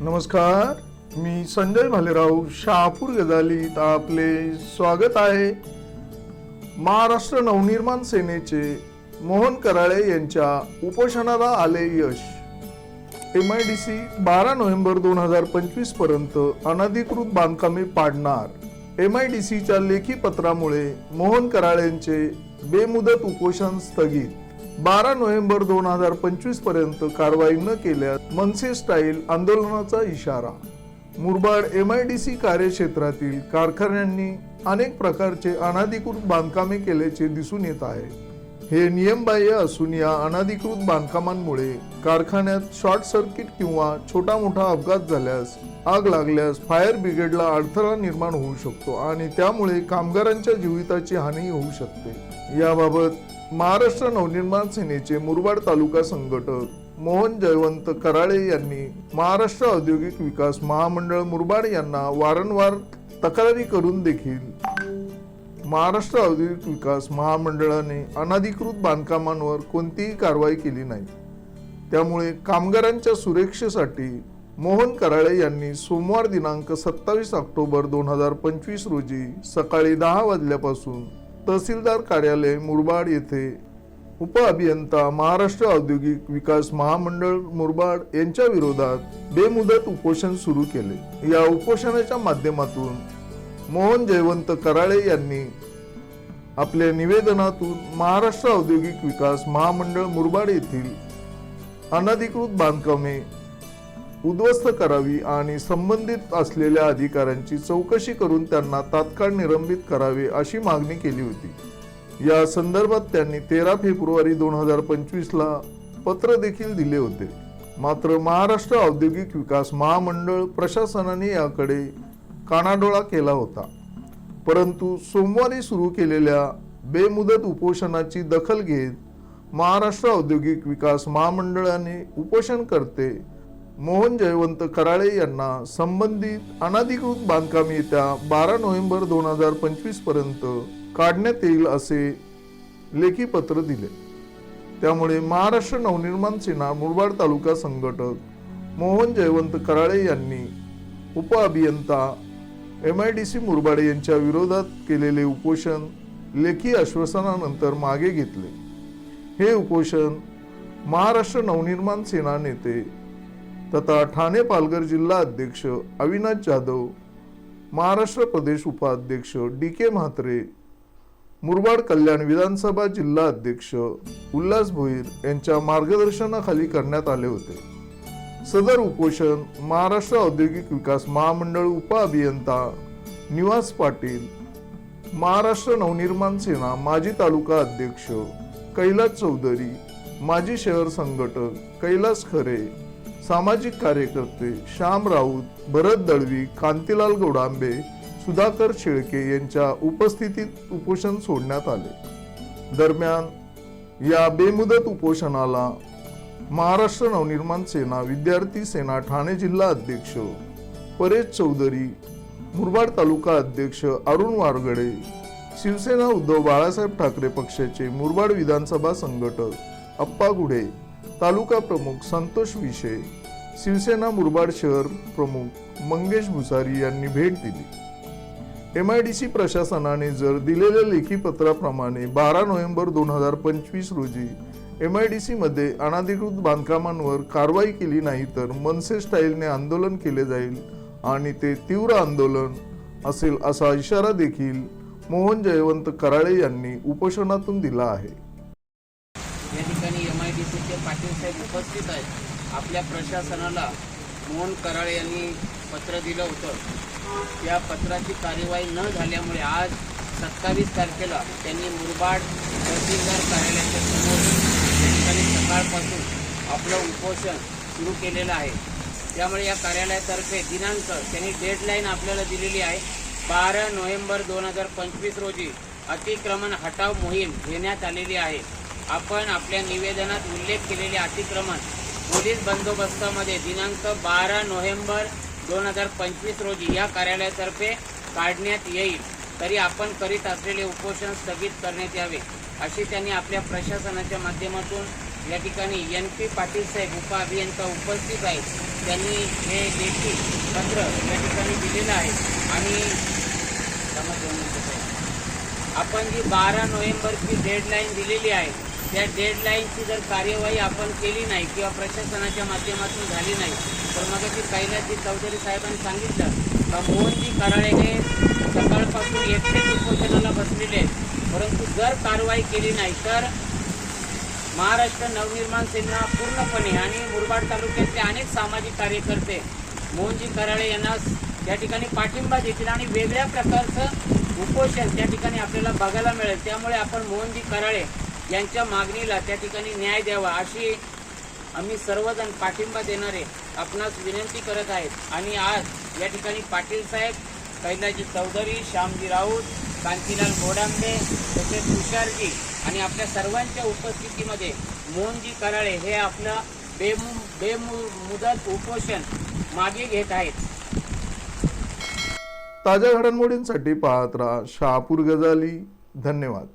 नमस्कार मी संजय भालेराव शहापूर गजालीत आपले स्वागत आहे. महाराष्ट्र नवनिर्माण सेनेचे मोहन कराळे यांच्या उपोषणाला आले यश. एम आय डी सी बारा नोव्हेंबर दोन हजार पंचवीसपर्यंत अनधिकृत बांधकामे पाडणार. एम आय डी सीच्या लेखी पत्रामुळे मोहन कराळेंचे बेमुदत उपोषण स्थगित. बारा नोव्हेंबर दोन हजार पंचवीसपर्यंत कारवाई न केल्यास मनसे स्टाईल आंदोलनाचा इशारा. Murbad M I D C कार्यक्षेत्रातील कारखान्यांनी अनेक प्रकारचे अनाधिकृत बांधकामे केल्याचे दिसून येत आहे. हे नियमबाह्य असून या अनाधिकृत बांधकामांमुळे कारखान्यात शॉर्ट सर्किट किंवा छोटा मोठा अपघात झाल्यास आग लागल्यास फायर ब्रिगेडला अडथळा निर्माण होऊ शकतो आणि त्यामुळे कामगारांच्या जीविताची हानी होऊ शकते. याबाबत महाराष्ट्र नवनिर्माण सेनेचे मुरबाड तालुका संघटक मोहन जयवंत कराळे यांनी महाराष्ट्र औद्योगिक विकास महामंडळ मुरबाड यांना वारंवार तक्रारी करून देखील महाराष्ट्र औद्योगिक विकास महामंडळाने अनधिकृत बांधकामांवर कोणतीही कारवाई केली नाही. त्यामुळे कामगारांच्या सुरक्षेसाठी मोहन कराळे यांनी सोमवार दिनांक सत्तावीस ऑक्टोबर दोन हजार पंचवीस रोजी सकाळी दहा वाजल्यापासून तहसीलदार कार्यालय मुरबाड येथे उपअभियंता महाराष्ट्र औद्योगिक विकास महामंडळ मुरबाड यांच्या विरोधात बेमुदत उपोषण सुरू केले. या उपोषणाच्या माध्यमातून मोहन जयवंत कराळे यांनी आपल्या निवेदनातून महाराष्ट्र औद्योगिक विकास महामंडळ मुरबाड येथील अनधिकृत बांधकामे उद्ध्वस्त करावी आणि संबंधित असलेल्या अधिकाऱ्यांची चौकशी करून त्यांना तात्काळ निलंबित करावे अशी मागणी केली होती. या संदर्भात त्यांनी तेरा फेब्रुवारी दोन हजार पंचवीसला पत्र देखील दिले होते. मात्र महाराष्ट्र औद्योगिक विकास महामंडळ प्रशासनाने याकडे कानाडोळा केला होता. परंतु सोमवारी सुरू केलेल्या बेमुदत उपोषणाची दखल घेत महाराष्ट्र औद्योगिक विकास महामंडळाने उपोषणकर्ते मोहन जयवंत कराळे यांना संबंधित अनधिकृत बांधकाम येत्या बारा नोव्हेंबर दोन हजार पंचवीसपर्यंत काढण्यात येईल असे लेखी पत्र दिले. त्यामुळे महाराष्ट्र नवनिर्माण सेना मुरबाड तालुका संघटक मोहन जयवंत कराळे यांनी उपअभियंता M I D C Murbade यांच्या विरोधात केलेले उपोषण लेखी आश्वासनानंतर मागे घेतले. हे उपोषण महाराष्ट्र नवनिर्माण सेना नेते तथा ठाणे पालघर जिल्हा अध्यक्ष अविनाश जाधव महाराष्ट्र प्रदेश उपाध्यक्ष डी के म्हात्रे मुरबाड कल्याण विधानसभा जिल्हा अध्यक्ष उल्हास भोईर यांच्या मार्गदर्शनाखाली करण्यात आले होते. सदर उपोषण महाराष्ट्र औद्योगिक विकास महामंडळ उपअभियंता निवास पाटील महाराष्ट्र नवनिर्माण सेना माजी तालुका अध्यक्ष कैलास चौधरी माजी शहर संघटक कैलास खरे सामाजिक कार्यकर्ते श्याम राऊत भरत दळवी कांतीलाल गोडांबे सुधाकर शेळके यांच्या उपस्थितीत उपोषण सोडण्यात आले. दरम्यान या बेमुदत उपोषणाला महाराष्ट्र नवनिर्माण सेना विद्यार्थी सेना ठाणे जिल्हा अध्यक्ष परेश चौधरी मुरबाड तालुका अध्यक्ष अरुण वारगडे शिवसेना उद्धव बाळासाहेब ठाकरे पक्षाचे मुरबाड विधानसभा संघटक अप्पा गुढे तालुका प्रमुख संतोष विषय शिवसेना मुरबाड शहर प्रमुख मंगेश भुसारी यांनी भेट दिली. एम आय डी सी प्रशासनाने जर दिलेल्या लेखी पत्राप्रमाणे बारा नोव्हेंबर दोन हजार पंचवीस रोजी एम आय डी सीमध्ये मध्ये बांधकामांवर कारवाई केली नाही तर मनसे स्टाईलने आंदोलन केले जाईल आणि ते तीव्र आंदोलन असेल असा इशारा देखील मोहन जयवंत कराळे यांनी उपोषणातून दिला आहे या ठिकाणी एम आय डी सीचे पाटील साहेब उपस्थित आहेत आपल्या प्रशासनाला मोहन कराळे यांनी पत्र दिलं होतं. त्या पत्राची कार्यवाही न झाल्यामुळे आज सत्तावीस तारखेला त्यांनी मुरबाड तहसीलदार कार्यालयाच्या समोर या ठिकाणी सकाळपासून आपलं उपोषण सुरू केलेलं आहे. त्यामुळे या कार्यालयातर्फे दिनांक त्यांनी डेडलाईन आपल्याला दिलेली आहे बारा नोव्हेंबर दोन हजार पंचवीस रोजी अतिक्रमण हटाव मोहीम घेण्यात आलेली आहे. आपण आपल्या निवेदनात उल्लेख केलेले अतिक्रमण पोलीस बंदोबस्तामध्ये दिनांक बारा नोव्हेंबर दोन हजार पंचवीस रोजी या कार्यालयातर्फे काढण्यात येईल तरी आपण करीत असलेले उपोषण स्थगित करण्यात यावे अशी त्यांनी आपल्या प्रशासनाच्या माध्यमातून या ठिकाणी एन पी पाटील साहेब उपअभियंता उपस्थित आहेत. त्यांनी हे लेखी पत्र या ठिकाणी दिलेलं आहे. आणि आपण जी बारा नोव्हेंबरची डेडलाईन दिलेली आहे त्या डेडलाईनची जर कार्यवाही आपण केली नाही किंवा प्रशासनाच्या माध्यमातून झाली नाही तर मग ती कैलासजी चौधरी साहेबांनी सांगितलं का मोहनजी कराळे हे सकाळपासून एकटेच उपोषणाला बसलेले परंतु जर कारवाई केली नाही तर महाराष्ट्र नवनिर्माण सेना पूर्णपणे आणि मुरबाड तालुक्यातले अनेक सामाजिक कार्यकर्ते मोहनजी कराळे यांना त्या ठिकाणी पाठिंबा देतील आणि वेगळ्या प्रकारचं उपोषण त्या ठिकाणी आपल्याला बघायला मिळेल. त्यामुळे आपण मोहनजी कराळे यांच्या मागणीला त्या ठिकाणी न्याय द्यावा अशी आम्ही सर्वजण पाठिंबा देणारे आपणास विनंती करत आहेत. आणि आज या ठिकाणी पाटील साहेब कैलाजी चौधरी श्यामजी राऊत कांतीलाल गोडांबे तसेच तुषारजी आणि आपल्या सर्वांच्या उपस्थितीमध्ये मोहनजी कराळे हे आपलं बेमु बेमुदत उपोषण मागे घेत आहेत. ताज्या घडामोडींसाठी पाहत राहा शहापूर गजाली. धन्यवाद.